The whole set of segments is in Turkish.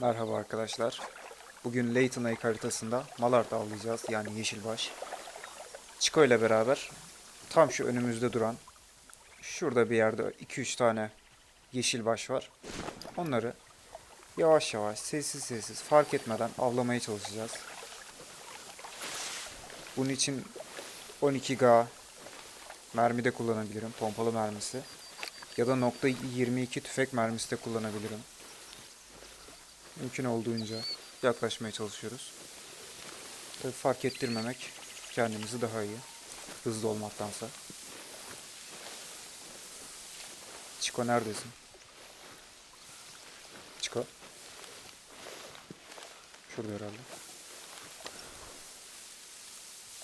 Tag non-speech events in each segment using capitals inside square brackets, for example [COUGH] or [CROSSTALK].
Merhaba arkadaşlar. Bugün Layton Lake haritasında Malard avlayacağız yani yeşilbaş. Chico ile beraber tam şu önümüzde duran şurada bir yerde 2-3 tane yeşilbaş var. Onları yavaş yavaş sessiz sessiz fark etmeden avlamaya çalışacağız. Bunun için 12 ga mermi de kullanabilirim. Pompalı mermisi. Ya da nokta .22 tüfek mermisi de kullanabilirim. Mümkün olduğunca yaklaşmaya çalışıyoruz. Tabii fark ettirmemek kendimizi daha iyi. Hızlı olmaktansa. Çiko neredesin? Çiko. Şurada herhalde.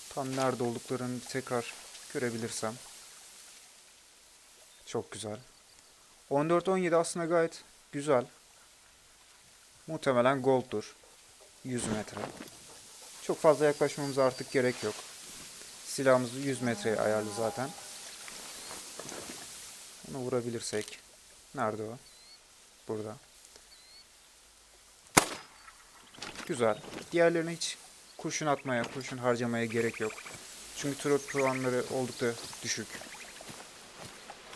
Tam nerede olduklarını tekrar görebilirsem. Çok güzel. 14-17 aslında gayet güzel. Muhtemelen gold'dur. 100 metre. Çok fazla yaklaşmamıza artık gerek yok. Silahımız 100 metreye ayarlı zaten. Onu vurabilirsek. Nerede o? Burada. Güzel. Diğerlerine hiç kurşun atmaya, kurşun harcamaya gerek yok. Çünkü trot puanları oldukça düşük.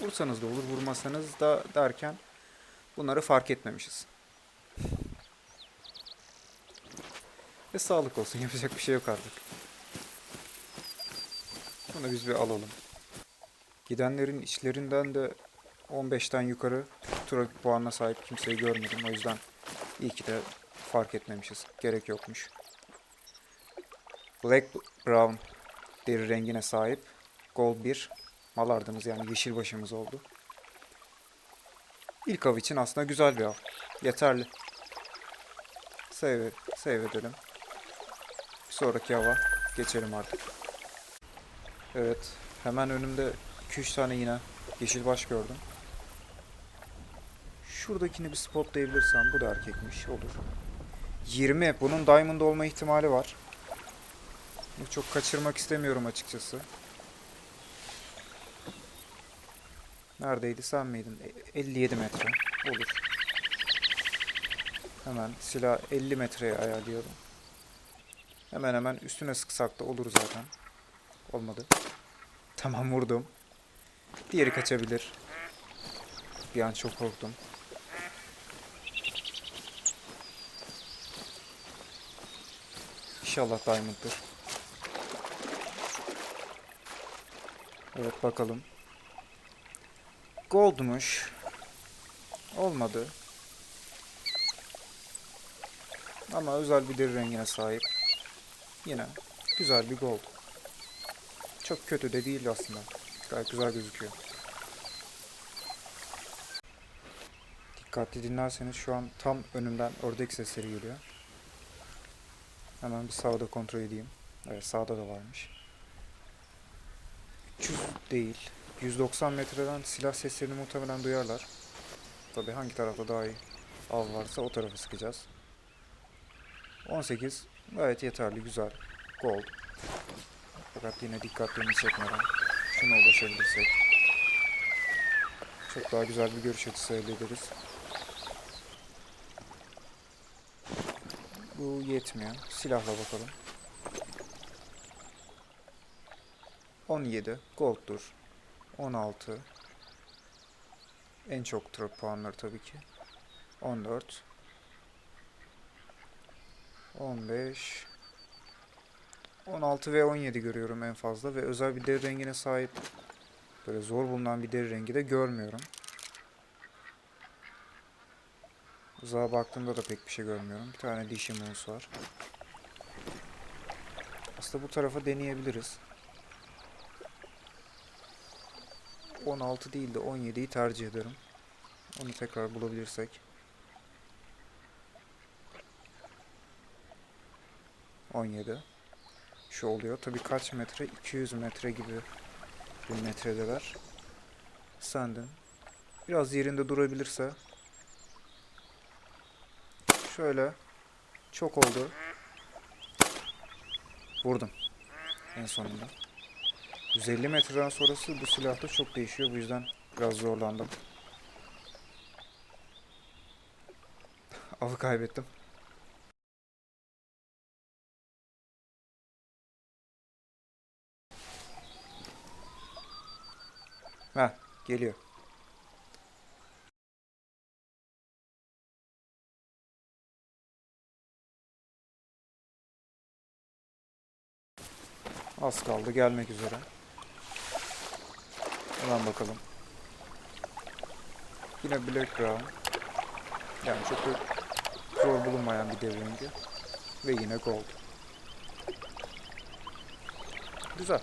Vursanız da olur, vurmasanız da derken bunları fark etmemişiz. Ve sağlık olsun. Yapacak bir şey yok artık. Bunu biz bir alalım. Gidenlerin içlerinden de 15'ten yukarı trafik puanına sahip kimseyi görmedim. O yüzden iyi ki de fark etmemişiz. Gerek yokmuş. Black Brown deri rengine sahip Gold 1 malardımız yani yeşil başımız oldu. İlk av için aslında güzel bir av. Yeterli. Save, save edelim. Sonraki hava geçelim artık. Evet. Hemen önümde 2-3 tane yine yeşil baş gördüm. Şuradakini bir spotlayabilirsem bu da erkekmiş olur. 20. Bunun diamond olma ihtimali var. Bunu çok kaçırmak istemiyorum açıkçası. Neredeydi sen miydin? E- 57 metre. Olur. Hemen silah 50 metreye ayarlıyorum. Hemen hemen üstüne sıksak da olur zaten. Olmadı. Tamam vurdum. Diğeri kaçabilir. Bir an çok korktum. İnşallah Diamond'dır. Evet bakalım. Gold'muş. Olmadı. Ama özel bir deri rengine sahip. Yine güzel bir gold. Çok kötü de değil aslında. Gayet güzel gözüküyor. Dikkatli dinlerseniz şu an tam önümden ördek sesleri geliyor. Hemen bir sağda kontrol edeyim. Evet sağda da varmış. 300 değil. 190 metreden silah seslerini muhtemelen duyarlar. Tabi hangi tarafta daha iyi av varsa o tarafa sıkacağız. 18 gayet yeterli güzel. Gold. Fakat yine dikkatlerini çekmeden şuna ulaşabilirsek çok daha güzel bir görüş açısı elde ederiz. Bu yetmiyor. Silahla bakalım. 17 gold'dur. 16 en çok trap puanları tabii ki. 14 15 16 ve 17 görüyorum en fazla ve özel bir deri rengine sahip böyle zor bulunan bir deri rengi de görmüyorum. Uzağa baktığımda da pek bir şey görmüyorum. Bir tane dişi mus var. Aslında bu tarafa deneyebiliriz. 16 değil de 17'yi tercih ederim. Onu tekrar bulabilirsek. 17 şu oluyor. Tabii kaç metre? 200 metre gibi bir metredeler. Sandım. Biraz yerinde durabilirse. Şöyle. Çok oldu. Vurdum. En sonunda. 150 metreden sonrası bu silahta çok değişiyor. Bu yüzden biraz zorlandım. [LAUGHS] Avı kaybettim. Heh, geliyor. Az kaldı gelmek üzere. Hemen bakalım. Yine Black Crown. Yani çok zor bulunmayan bir dev rengi. Ve yine Gold. Güzel.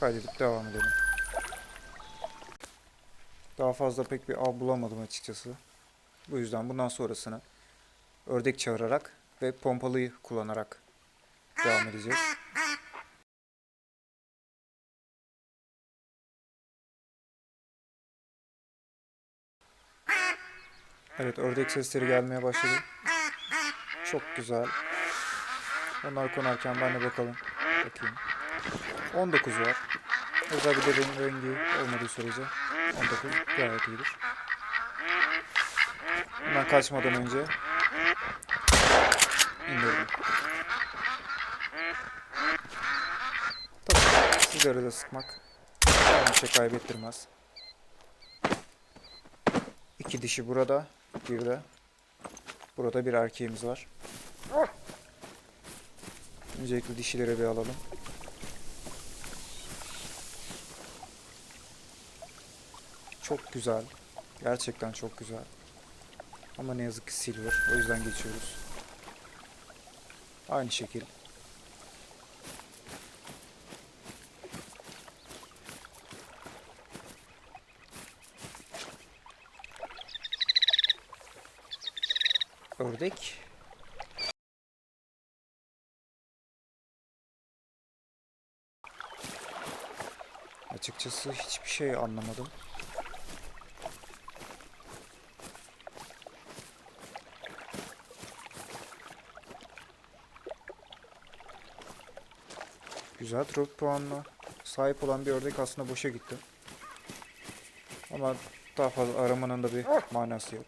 Kaydedip devam edelim. Daha fazla pek bir av bulamadım açıkçası. Bu yüzden bundan sonrasını ördek çağırarak ve pompalıyı kullanarak devam edeceğiz. Evet ördek sesleri gelmeye başladı. Çok güzel. Onlar konarken ben de bakalım. Bakayım. 19 var. Özel bir de rengi olmadığı sürece 19 gayet iyidir. Hemen kaçmadan önce indirdim. Tabii sigara da sıkmak bir şey kaybettirmez. İki dişi burada, bir de burada bir erkeğimiz var. Öncelikle dişileri bir alalım. Çok güzel. Gerçekten çok güzel. Ama ne yazık ki silver. O yüzden geçiyoruz. Aynı şekil. Ördek. Açıkçası hiçbir şey anlamadım. Güzel drop puanına sahip olan bir ördek aslında boşa gitti. Ama daha fazla aramanın da bir manası yok.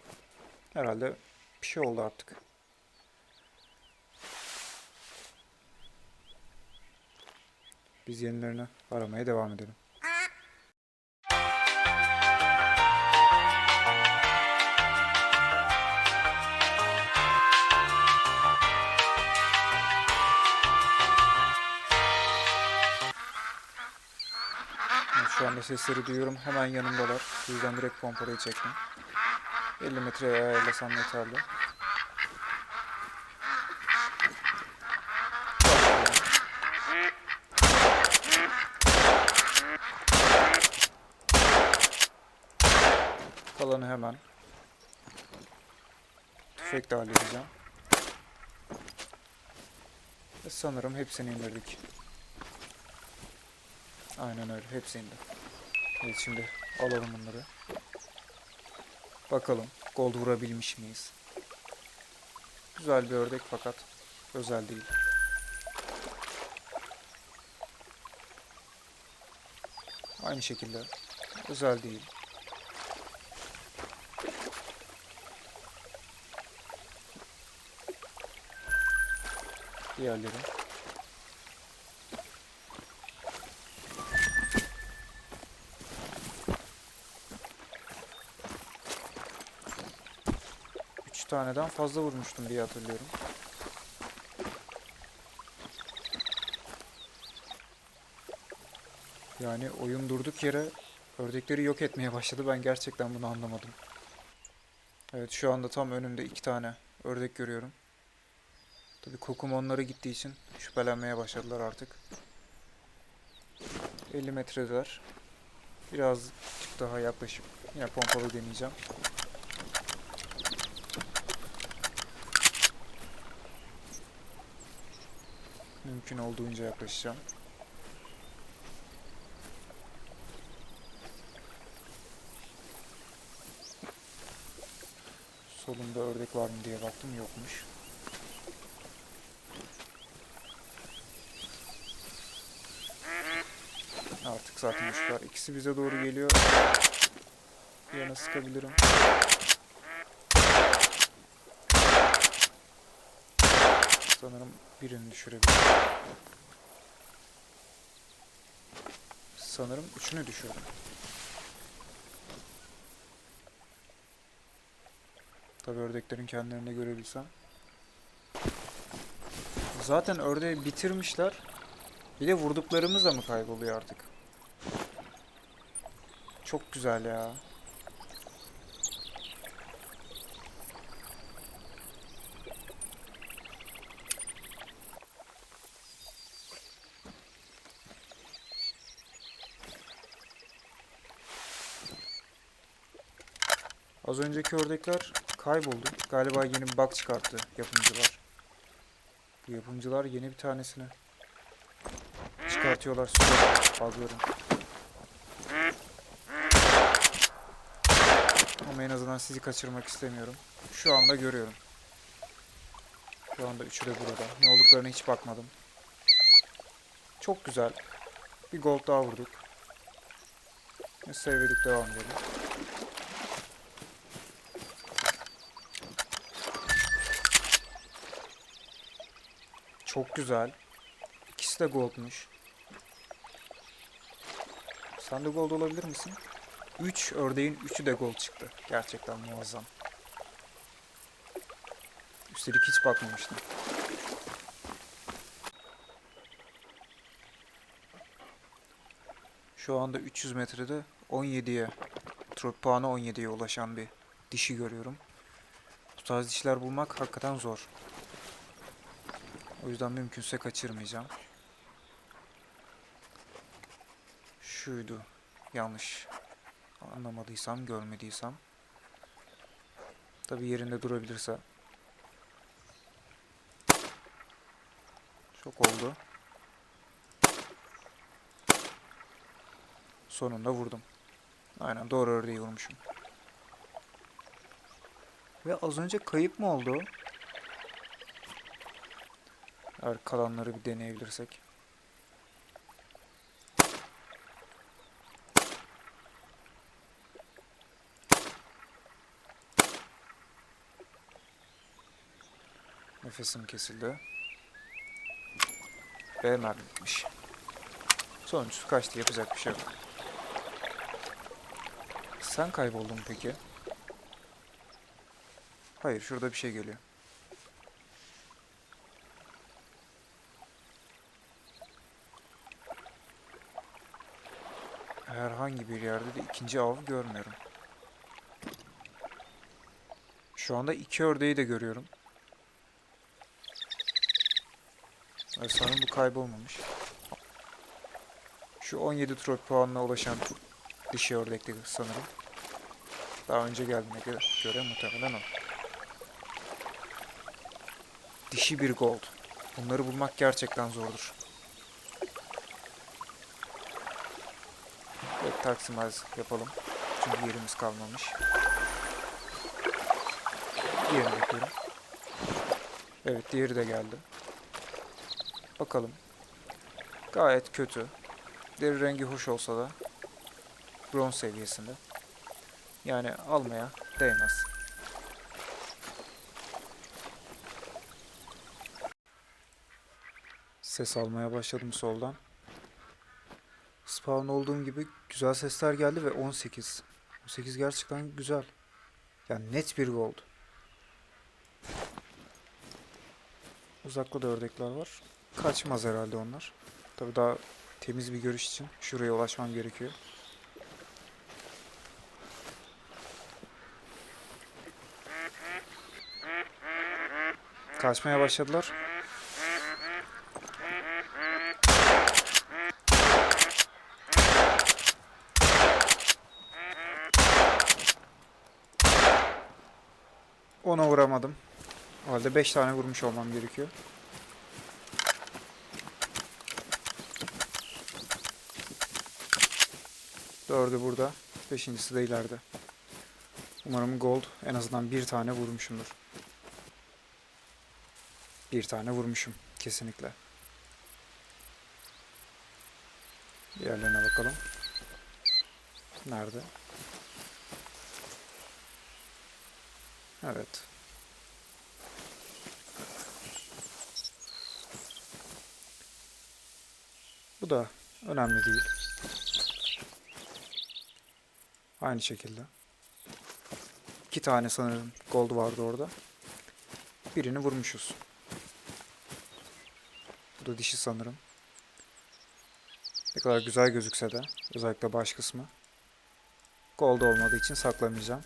Herhalde bir şey oldu artık. Biz yenilerini aramaya devam edelim. Sesleri duyuyorum. Hemen yanımdalar. Bu yüzden direkt pompalayı çektim. 50 metreye ayarlasam yeterli. Kalanı hemen tüfekle halledeceğim. Ve sanırım hepsini indirdik. Aynen öyle. Hepsi indi. Evet şimdi alalım bunları. Bakalım gold vurabilmiş miyiz? Güzel bir ördek fakat özel değil. Aynı şekilde özel değil. Diğerleri. Taneden fazla vurmuştum diye hatırlıyorum. Yani oyun durduk yere ördekleri yok etmeye başladı. Ben gerçekten bunu anlamadım. Evet şu anda tam önümde iki tane ördek görüyorum. Tabii kokum onlara gittiği için şüphelenmeye başladılar artık. 50 metredeler. Birazcık daha yaklaşıp yine pompalı deneyeceğim. Mümkün olduğunca yaklaşacağım. Solumda ördek var mı diye baktım yokmuş. Artık zaten uçlar. İkisi bize doğru geliyor. Yana sıkabilirim. Sanırım birini düşürebilirim. Sanırım üçünü düşürdüm. Tabii ördeklerin kendilerini görebilsem. Zaten ördeği bitirmişler. Bir de vurduklarımız da mı kayboluyor artık? Çok güzel ya. Az önceki ördekler kayboldu. Galiba yeni bir bug çıkarttı yapımcılar. Bu yapımcılar yeni bir tanesini çıkartıyorlar sürekli bug'ların. Ama en azından sizi kaçırmak istemiyorum. Şu anda görüyorum. Şu anda üçü de burada. Ne olduklarına hiç bakmadım. Çok güzel. Bir gold daha vurduk. Edip devam edelim. Çok güzel. İkisi de goldmuş. Sen de gold olabilir misin? 3 ördeğin 3'ü de gold çıktı. Gerçekten muazzam. Üstelik hiç bakmamıştım. Şu anda 300 metrede 17'ye, trop puanı 17'ye ulaşan bir dişi görüyorum. Bu tarz dişler bulmak hakikaten zor. O yüzden mümkünse kaçırmayacağım. Şuydu. Yanlış anlamadıysam, görmediysem. Tabi yerinde durabilirse. Çok oldu. Sonunda vurdum. Aynen doğru ördeği vurmuşum. Ve az önce kayıp mı oldu? Eğer kalanları bir deneyebilirsek. Nefesim kesildi. B mermi bitmiş. Sonuncusu kaçtı yapacak bir şey yok. Sen kayboldun peki? Hayır şurada bir şey geliyor. Bir yerde de ikinci av görmüyorum. Şu anda iki ördeği de görüyorum. Ay sanırım bu kaybolmamış. Şu 17 tropik puanına ulaşan dişi ördekti sanırım. Daha önce geldiğine göre, göre muhtemelen o. Dişi bir gold. Bunları bulmak gerçekten zordur. Evet taksimaz yapalım. Çünkü yerimiz kalmamış. Diğerini yapıyorum. Evet diğeri de geldi. Bakalım. Gayet kötü. Deri rengi hoş olsa da bronz seviyesinde. Yani almaya değmez. Ses almaya başladım soldan. Spawn olduğum gibi güzel sesler geldi ve 18. 18 gerçekten güzel. Yani net bir gold. Uzakta da ördekler var. Kaçmaz herhalde onlar. Tabi daha temiz bir görüş için şuraya ulaşmam gerekiyor. Kaçmaya başladılar. 5 tane vurmuş olmam gerekiyor. Dördü burada. Beşincisi de ileride. Umarım gold en azından bir tane vurmuşumdur. Bir tane vurmuşum. Kesinlikle. Diğerlerine bakalım. Nerede? Evet. Bu da önemli değil. Aynı şekilde. İki tane sanırım gold vardı orada. Birini vurmuşuz. Bu da dişi sanırım. Ne kadar güzel gözükse de özellikle baş kısmı. Gold olmadığı için saklamayacağım.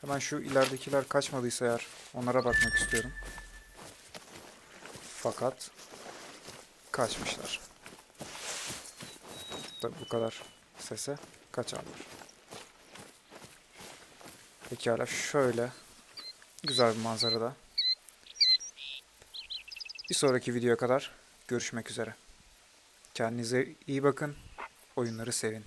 Hemen şu ileridekiler kaçmadıysa eğer onlara bakmak istiyorum. Fakat kaçmışlar. Tabi bu kadar sese kaçarlar. Pekala şöyle güzel bir manzarada. Bir sonraki videoya kadar görüşmek üzere. Kendinize iyi bakın. Oyunları sevin.